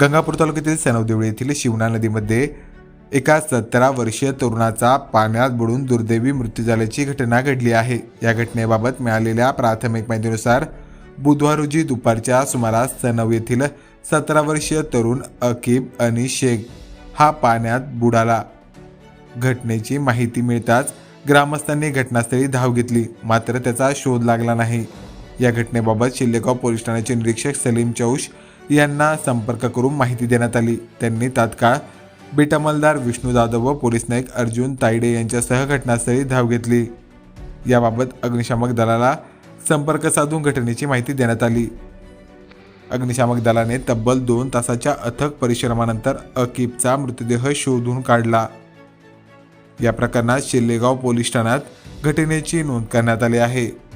गंगापूर तालुक्यातील सनवदेवळी येथील शिवना नदीमध्ये एका सतरा वर्षीय तरुणाचा पाण्यात बुडून दुर्दैवी मृत्यू झाल्याची घटना घडली आहे. या घटनेबाबत मिळालेल्या प्राथमिक माहितीनुसार बुधवार रोजी दुपारच्या सुमारास सनव येथील सतरा वर्षीय तरुण अकीब अनि शेख हा पाण्यात बुडाला. घटनेची माहिती मिळताच ग्रामस्थांनी घटनास्थळी धाव घेतली मात्र त्याचा शोध लागला नाही. या घटनेबाबत शिल्लेगाव पोलीस ठाण्याचे निरीक्षक सलीम चौश यांना संपर्क करून माहिती देण्यात आली. त्यांनी तात्काळ बेटमलदार विष्णू जाधव व पोलीस नाईक अर्जुन तायडे यांच्यासह घटनास्थळी धाव घेतली. याबाबत अग्निशामक दलाला संपर्क साधून घटनेची माहिती देण्यात आली. अग्निशामक दलाने तब्बल दोन तासाच्या अथक परिश्रमानंतर अकीबचा मृतदेह शोधून काढला. या प्रकरणात शिल्लेगाव पोलीस ठाण्यात घटनेची नोंद करण्यात आली आहे.